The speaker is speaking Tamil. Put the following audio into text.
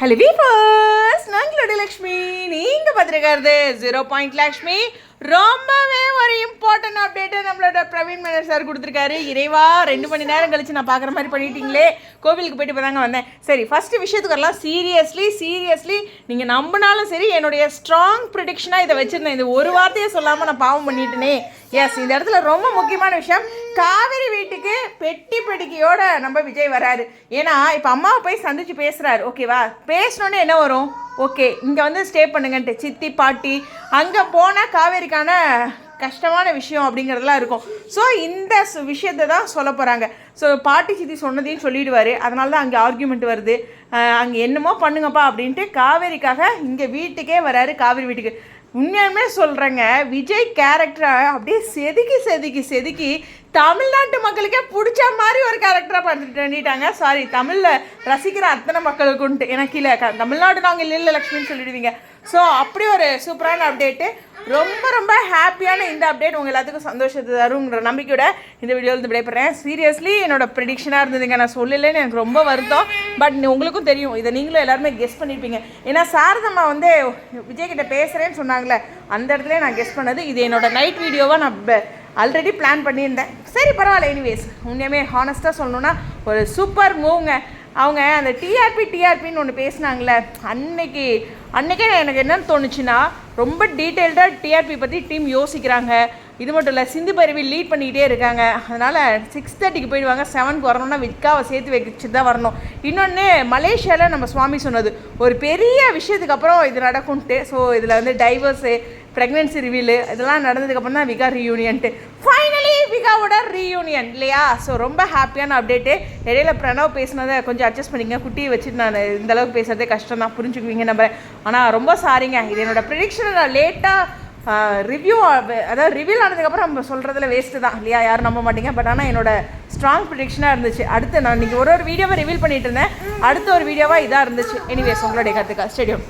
ஹலோ வீஃபர்ஸ் நாங்களோட லக்ஷ்மி. நீங்கள் பார்த்துருக்கிறது ஜீரோ பாயிண்ட் லக்ஷ்மி. ரொம்பவே ஒரு இம்பார்ட்டன்ட் அப்டேட்டை நம்மளோட பிரவீன் மேனர் சார் கொடுத்துருக்காரு. இறைவா ரெண்டு மணி நேரம் கழிச்சு நான் பார்க்குற மாதிரி பண்ணிட்டீங்களே. கோவிலுக்கு போயிட்டு போதாங்க தாங்க வந்தேன். சரி ஃபஸ்ட்டு விஷயத்துக்கு வரலாம். சீரியஸ்லி சீரியஸ்லி நீங்கள் நம்பினாலும் சரி என்னுடைய ஸ்ட்ராங் ப்ரிடிக்ஷனாக இதை வச்சுருந்தேன். இது ஒரு வார்த்தையை சொல்லாமல் நான் பாவம் பண்ணிட்டேனே. எஸ் இந்த இடத்துல ரொம்ப முக்கியமான விஷயம். காவேரி வீட்டுக்கு பெட்டி பெட்டிக்கையோட நம்ம விஜய் வராரு. ஏன்னா இப்போ அம்மாவை போய் சந்திச்சு பேசுறாரு. ஓகேவா பேசினோன்னே என்ன வரும்? ஓகே இங்கே வந்து ஸ்டே பண்ணுங்கன்ட்டு. சித்தி பாட்டி அங்கே போனால் காவேரிக்கான கஷ்டமான விஷயம் அப்படிங்கிறதெல்லாம் இருக்கும். ஸோ இந்த விஷயத்தை தான் சொல்ல போகிறாங்க ஸோ பாட்டி சித்தி சொன்னதையும் சொல்லிடுவார். அதனால தான் அங்கே ஆர்கியூமெண்ட் வருது. அங்கே என்னமோ பண்ணுங்கப்பா அப்படின்ட்டு காவேரிக்காக இங்கே வீட்டுக்கே வராரு காவேரி வீட்டுக்கு. உண்மையாலுமே சொல்கிறேங்க விஜய் கேரக்டரை அப்படியே செதுக்கி செதுக்கி செதுக்கி தமிழ்நாட்டு மக்களுக்கே பிடிச்ச மாதிரி ஒரு கேரக்டராக பண்ணிட்டாங்க சாரி தமிழில் ரசிக்கிற அத்தனை மக்களுக்குன்ட்டு எனக்கு இல்லை தமிழ்நாடு நாங்கள் இல்லை லக்ஷ்மின்னு சொல்லிடுவீங்க. ஸோ அப்படி ஒரு சூப்பரான அப்டேட்டு ரொம்ப ரொம்ப ஹாப்பியான இந்த அப்டேட் உங்கள் எல்லாத்துக்கும் சந்தோஷத்தை தருங்கிற நம்பிக்கையோட இந்த வீடியோவில் இருந்து விடைபெறேன். சீரியஸ்லி என்னோட ப்ரிடிக்ஷனாக இருந்ததுங்க. நான் சொல்லலைன்னு எனக்கு ரொம்ப வருத்தம். பட் உங்களுக்கும் தெரியும். இதை நீங்களும் எல்லாருமே கெஸ் பண்ணியிருப்பீங்க ஏன்னா சாரதம்மா வந்து விஜய்கிட்ட பேசுகிறேன்னு சொன்னாங்களே அந்த இடத்துல நான் கெஸ் பண்ணது இது என்னோட நைட் வீடியோவாக நான் ஆல்ரெடி பிளான் பண்ணியிருந்தேன். சரி பரவாயில்ல எனிவேஸ் உண்மையுமே ஹானஸ்ட்டாக சொல்லணுன்னா ஒரு சூப்பர் மூவ்ங்க அவங்க அந்த டிஆர்பி டிஆர்பின்னு ஒன்று பேசினாங்களே அன்னைக்கு அன்றைக்கே எனக்கு என்னன்னு தோணுச்சுன்னா ரொம்ப டீட்டெயில்டாக டிஆர்பி பற்றி டீம் யோசிக்கிறாங்க. இது மட்டும் இல்லை சிந்து பருவி லீட் பண்ணிக்கிட்டே இருக்காங்க. அதனால் சிக்ஸ் தேர்ட்டிக்கு போயிடுவாங்க செவனுக்கு வரணும்னா விற்காவை சேர்த்து வச்சு தான் வரணும். இன்னொன்று மலேசியாவில் நம்ம சுவாமி சொன்னது ஒரு பெரிய விஷயத்துக்கு அப்புறம் இது நடக்கும்ட்டு. ஸோ இதில் வந்து டைவர்ஸு ப்ரெக்னென்சி ரிவீலு இதெல்லாம் நடந்ததுக்கப்புறம் தான் விகா ரீயூனியன்ட்டு ஃபைனலி விகாவோட ரீயூனியன் இல்லையா? ஸோ ரொம்ப ஹாப்பியான அப்டேட்டு இடையில பிரணவ் பேசினதை கொஞ்சம் அட்ஜஸ்ட் பண்ணிங்க. குட்டியை வச்சுட்டு நான் இந்த அளவுக்கு பேசுகிறதே கஷ்டம் தான். புரிஞ்சுக்குவீங்க நம்புறேன். ஆனால் ரொம்ப சாரிங்க இது என்னோட ப்ரிடிக்ஷனை நான் லேட்டாக ரிவ்யூ அதாவது ரிவீல் ஆனதுக்கப்புறம் நம்ம சொல்கிறதுல வேஸ்ட்டு தான். இல்லையா? யாரும் நம்ப மாட்டீங்க. பட் ஆனால் என்னோட ஸ்ட்ராங் ப்ரிடிக்ஷனாக இருந்துச்சு. அடுத்து நான் இன்றைக்கி ஒரு ஒரு வீடியோவை ரிவீல் பண்ணிட்டு இருந்தேன். அடுத்த ஒரு வீடியோவாக இதாக இருந்துச்சு. எனிவேஸ் உங்களுடைய கற்றுக்கா ஸ்டேடியம்